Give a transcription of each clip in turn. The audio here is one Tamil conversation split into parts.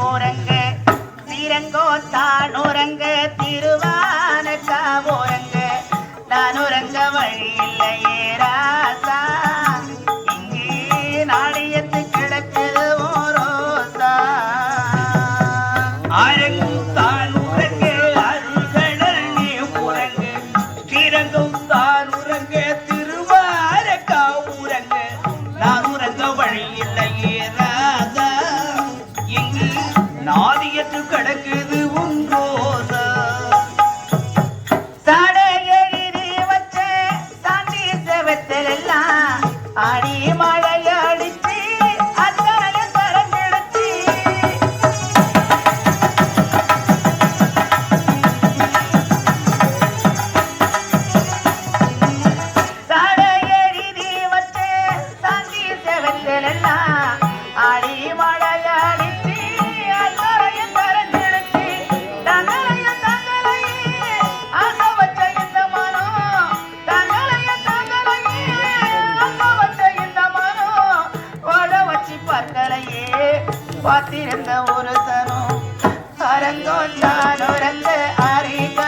ஓரங்க சீரங்கோ தான் உறங்க திருவானக்கா உறங்க நான் உறங்க வழி இல்லையே ராசா. இங்கே நாணயத்து கிடக்குது ஓரோசா நாதியத்து கடக்கு. அரங்கோத்தான் உறந்து அறிவ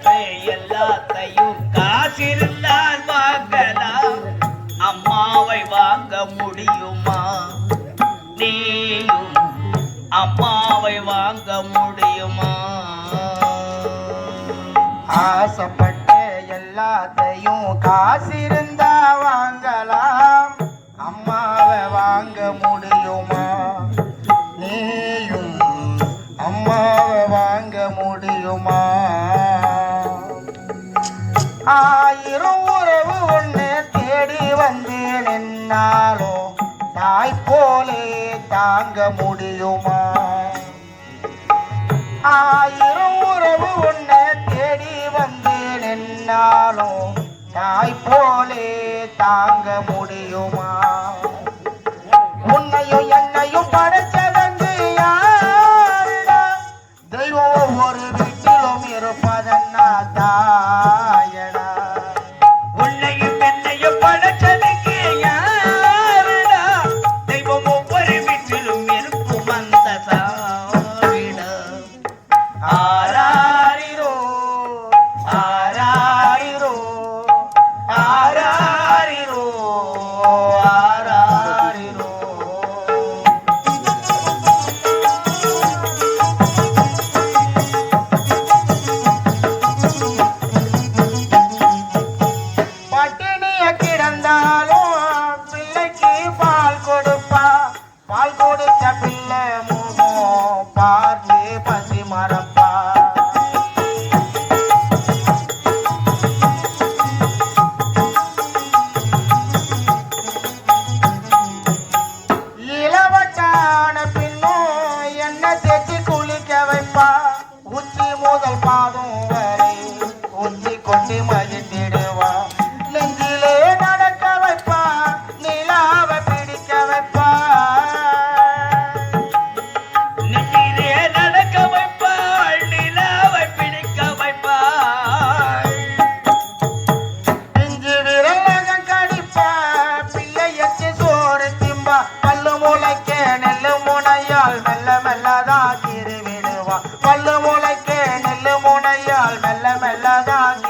ஆசைப்பட்ட எல்லாத்தையும் காசு காசிருந்தா வாங்கலாம். அம்மாவை வாங்க முடியுமா? நீயும் அம்மாவை வாங்க முடியுமா? ஆயிரம் உறவு ஒன்று தேடி வந்து நின்னாலும் தாய் போலே தாங்க முடியுமா? ஆயிரம் உறவு ஒன்று தாய் போலே தாங்க முடியுமா? உன்னையும் என்னையும் படைச்சதங்கு தெய்வம் ஒரு வீட்டிலும் இருப்பதன்னா தான்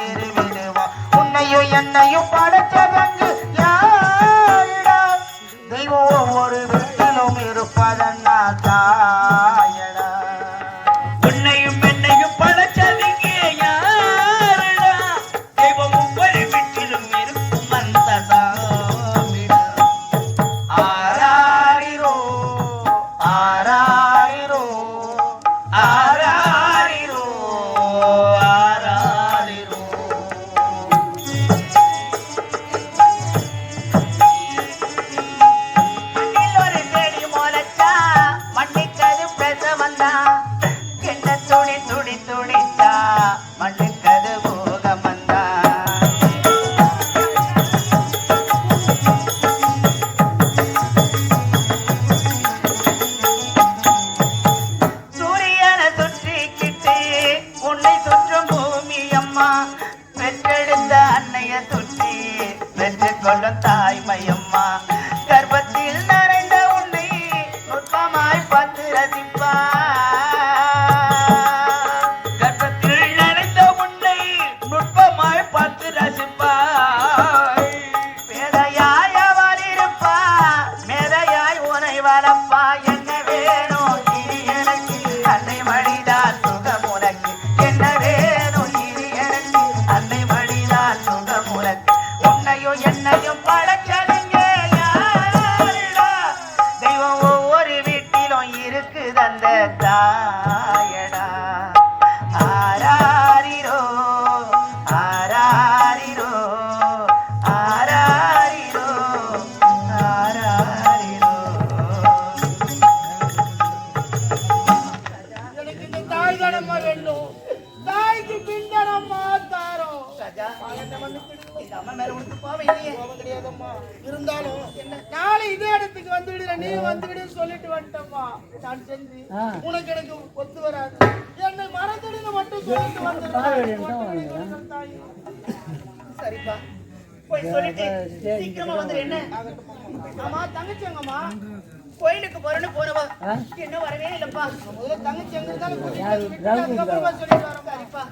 ஏறி விடுவான் உன்னையும் என்னையும் படைச்சதங்கு பெற்றெடுத்த அன்னைய தொட்டி வெற்றி கொள்ளும் மன்னிச்சிடுங்க இந்த அம்மா மேல உனக்கு கோவம் இல்லையே. கோபம் கிடையாதம்மா. இருந்தாலும் என்ன நாளை இதே இடத்துக்கு வந்து விடுற நீ வந்து விடு சொல்லிட்டு வந்துட்டம்மா. நான் செஞ்சு உனக்கு எனக்கு ஒத்து வராது. என்னை மட்டும் சொல்லிட்டு வந்துடுறேன். சரிப்பா. போய் சொல்லிட்டு சீக்கிரமா வந்துரு என்ன? ஆமா கோயிலுக்கு போறேன்னு போனவா. என்ன வரவே இல்லப்பா. முதல்ல தங்கச்சி எங்க இருந்தாலும் கூட்டிட்டு சொல்லிட்டு வரோம் சரிப்பா.